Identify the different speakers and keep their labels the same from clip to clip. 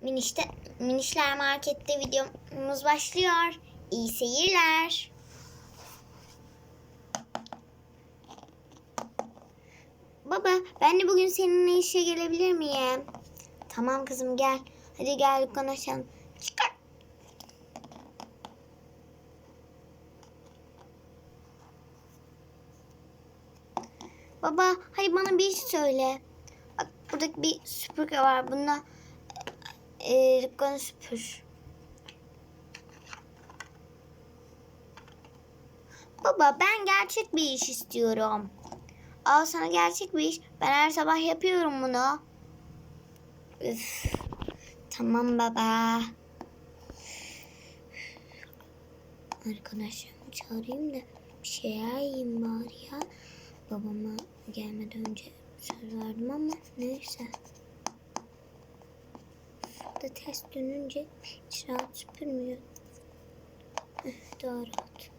Speaker 1: Minişte, Minişler Market'te videomuz başlıyor. İyi seyirler. Baba ben de bugün seninle işe gelebilir miyim? Tamam kızım gel. Hadi gel konuşalım. Çıkar. Baba hadi bana bir iş söyle. Bak burada bir süpürge var. Bununla e, süpür. Baba ben gerçek bir iş istiyorum. Al sana gerçek bir iş. Ben her sabah yapıyorum bunu. Üf. Tamam baba. Arkadaşlarımı çağırayım da bir şeyler yiyeyim bari ya. Babama gelmeden önce söz verdim ama neyse. Da ters dönünce hiç rahat süpürmüyor. Daha rahat.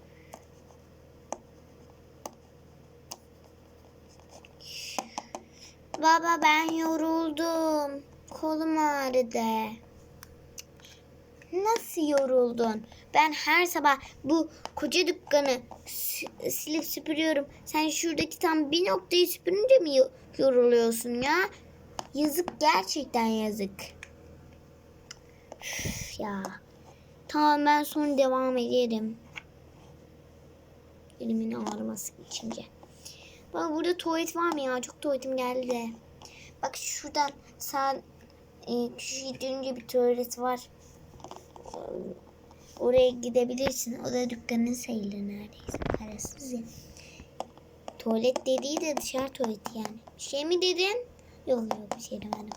Speaker 1: Baba ben yoruldum. Kolum ağrıdı. Nasıl yoruldun? Ben her sabah bu koca dükkanı silip süpürüyorum. Sen şuradaki tam bir noktayı süpürünce mi yo- yoruluyorsun ya? Yazık gerçekten yazık. Üf ya. Tamam ben sonra devam ederim. Elimin ağrıması içince. Bak burada tuvalet var mı ya? Çok tuvaletim geldi de. Bak şuradan sağ e, köşeye bir tuvalet var. Oraya gidebilirsin. O da dükkanın sayılır neredeyse. Parasız ya. Tuvalet dediği de dışarı tuvaleti yani. Bir şey mi dedin? Yok yok bir şey demedim.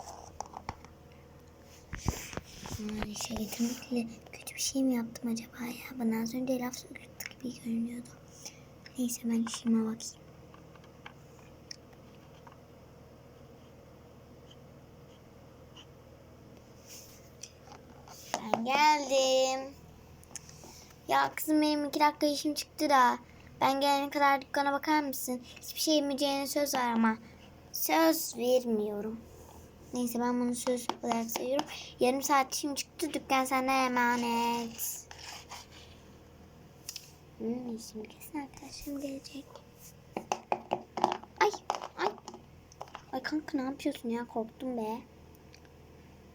Speaker 1: Ay, şey getirmekle kötü bir şey mi yaptım acaba ya? Bana az önce laf söktü gibi görünüyordu. Neyse ben işime bakayım. Ben geldim. Ya kızım benim iki dakika işim çıktı da. Ben gelene kadar dükkana bakar mısın? Hiçbir şey yemeyeceğine söz ver ama. Söz vermiyorum. Neyse ben bunu söz olarak sayıyorum. Yarım saat işim çıktı. Dükkan sana emanet. Hmm, şimdi kesin arkadaşım gelecek. Ay ay. Ay kanka ne yapıyorsun ya? Korktum be.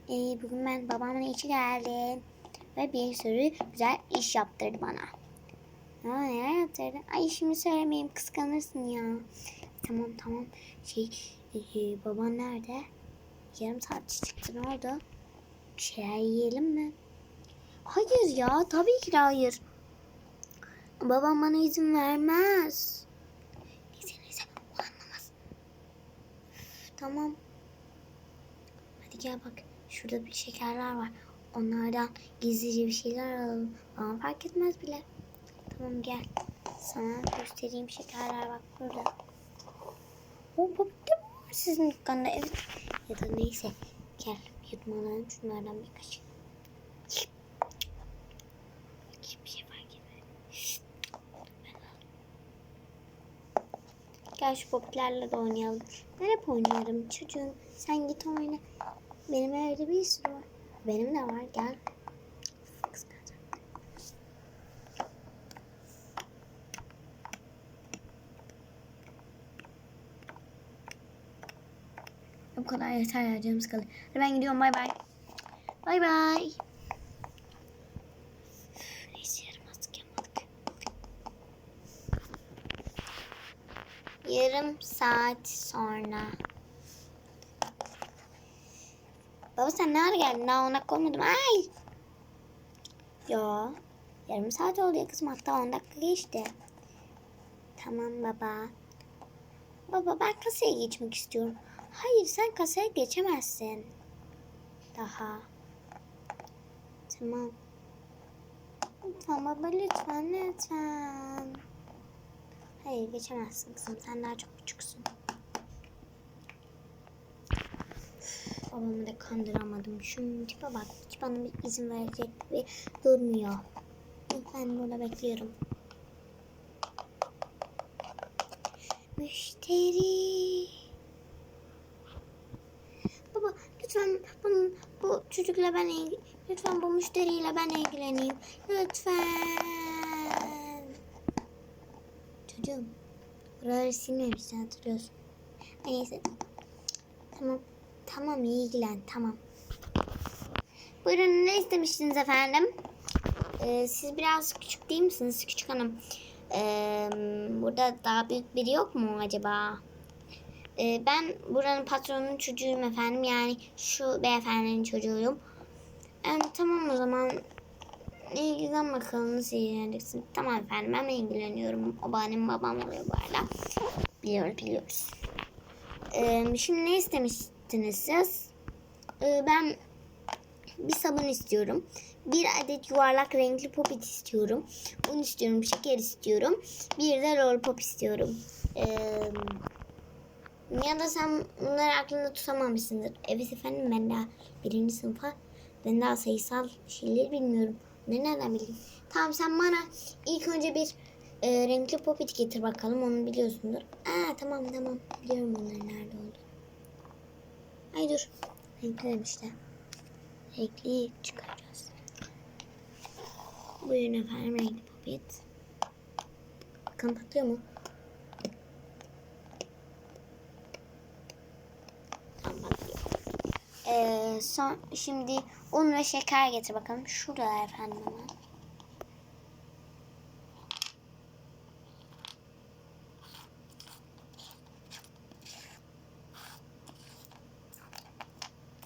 Speaker 1: Ee, bugün ben babamın işi geldi. Ve bir sürü güzel iş yaptırdı bana. Aa, neler yaptırdı? Ay şimdi söylemeyeyim kıskanırsın ya. Tamam tamam. Şey e, baban nerede? Yarım saat çıktı ne oldu? Şeyler yiyelim mi? Hayır ya tabii ki hayır. Babam bana izin vermez. Neyse neyse o anlamaz. Tamam. Hadi gel bak. Şurada bir şekerler var. Onlardan gizlice bir şeyler alalım. Ama fark etmez bile. Tamam gel. Sana göstereyim şekerler bak burada. O mı var sizin dükkanda? Evet. Ya da neyse. Gel yutmalarım şunlardan bir kaşık. Hiçbir şey fark. Gel şu popülerle de oynayalım. Ben hep oynarım çocuğum. Sen git oyna. Benim evde bir sürü var. Benim de var gel. Bu kadar yeter ya canım sıkıldı. Ben gidiyorum bay bay. Bay bay. Yarım saat sonra. Baba sen ne ara geldin? Daha 10 dakika olmadı mı? Ay! Yo. Yarım saat oldu ya kızım. Hatta 10 dakika geçti. Tamam baba. Baba ben kasaya geçmek istiyorum. Hayır sen kasaya geçemezsin. Daha. Tamam. Lütfen baba lütfen lütfen. Hayır geçemezsin kızım. Sen daha çok küçüksün. Babamı da kandıramadım. Şunun tipe bak. Hiç bana bir izin verecek ve durmuyor. Ben burada bekliyorum. Müşteri. Baba lütfen bunun bu çocukla ben lütfen bu müşteriyle ben ilgileneyim. Lütfen. Çocuğum. Buraları silmemişsin hatırlıyorsun. Ay, Neyse. Tamam. Tamam ilgilen tamam. Buyurun ne istemiştiniz efendim? Ee, siz biraz küçük değil misiniz küçük hanım? Ee, burada daha büyük biri yok mu acaba? Ee, ben buranın patronunun çocuğuyum efendim. Yani şu beyefendinin çocuğuyum. Ee, tamam o zaman ilgilen bakalım nasıl ilgileneceksin. Tamam efendim ben ilgileniyorum. O benim babam oluyor bu arada. Biliyoruz biliyoruz. Ee, şimdi ne istemiştiniz siz? Ee, ben bir sabun istiyorum. Bir adet yuvarlak renkli popit istiyorum. Un istiyorum, şeker istiyorum. Bir de lollipop istiyorum. Ee, ya da sen bunları aklında tutamamışsındır. Evet efendim ben daha birinci sınıfa ben daha sayısal şeyleri bilmiyorum. Ne nereden bileyim? Tamam sen bana ilk önce bir e, renkli popit getir bakalım. Onu biliyorsundur. Aa tamam tamam. Biliyorum onların nerede olduğunu. Ay dur. Renkli demişler. Renkli çıkaracağız. Buyurun efendim renkli popit. Bakalım patlıyor mu? Tamam patlıyor. Ee, son, şimdi un ve şeker getir bakalım. Şurada efendim.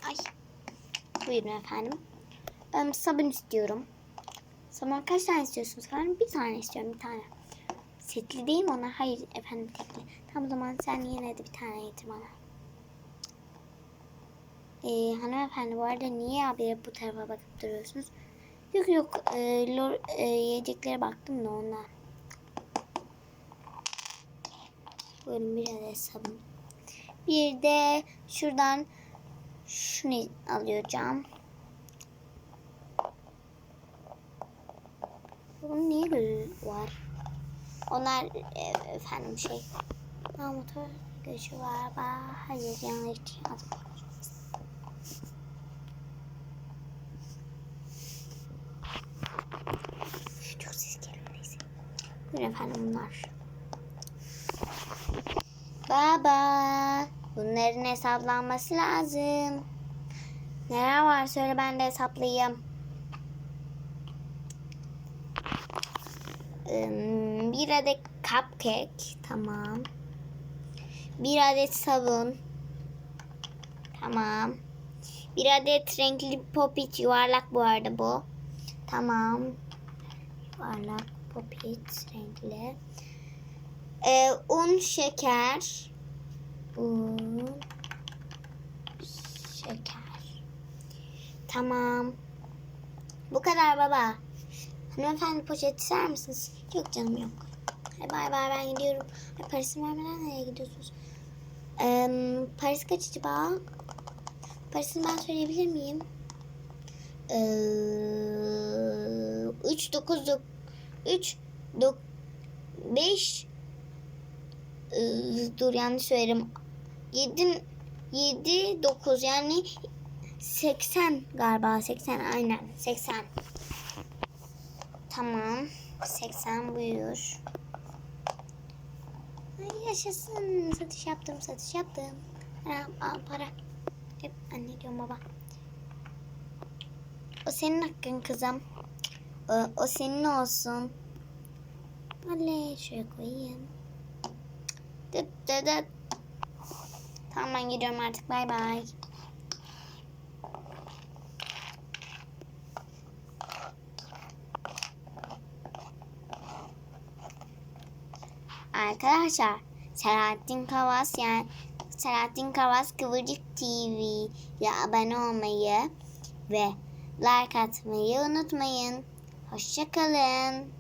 Speaker 1: Ay. Buyurun efendim. Ben sabun istiyorum. Sabun kaç tane istiyorsunuz efendim? Bir tane istiyorum bir tane. Setli değil mi onlar? Hayır efendim tekli. Tamam o zaman sen yine de bir tane getir bana. Ee, hanımefendi bu arada niye abi bu tarafa bakıp duruyorsunuz? Yok yok e, lor, e, yiyeceklere baktım da ondan. Buyurun bir adet sabun. Bir de şuradan şunu alacağım. Bunun niye gözü var? Onlar e, efendim şey. Ha, motor gözü var. Hayır yanlış yazdım. Çok ses geliyor neyse. Buyurun efendim bunlar. Baba. Bunların hesaplanması lazım. Neler var söyle ben de hesaplayayım. Bir adet cupcake. Tamam. Bir adet sabun. Tamam. Bir adet renkli popit yuvarlak bu arada bu. Tamam. Yuvarlak popit renkli. Ee, un, şeker. Un, şeker. Tamam. Bu kadar baba. Hanımefendi poşet ister misiniz? Yok canım yok. Hadi bay bay ben gidiyorum. Ay, Paris'i vermeden nereye gidiyorsunuz? Ee, Paris kaç acaba? Paris'ini ben söyleyebilir miyim? Ee, 3 9 3 5 dur yanlış söylerim. 7 7 9 yani 80 galiba 80 aynen 80. Tamam. 80 buyur. Ay yaşasın. Satış yaptım, satış yaptım. Al, al para. Hep anne diyorum baba. O senin hakkın kızım. O, o senin olsun. Oley şuraya koyayım. Dıt dıt dıt. Tamam ben gidiyorum artık. Bay bay. Arkadaşlar Selahattin Kavas yani Selahattin Kavas Kıvırcık TV'ye abone olmayı ve like atmayı unutmayın. Hoşçakalın.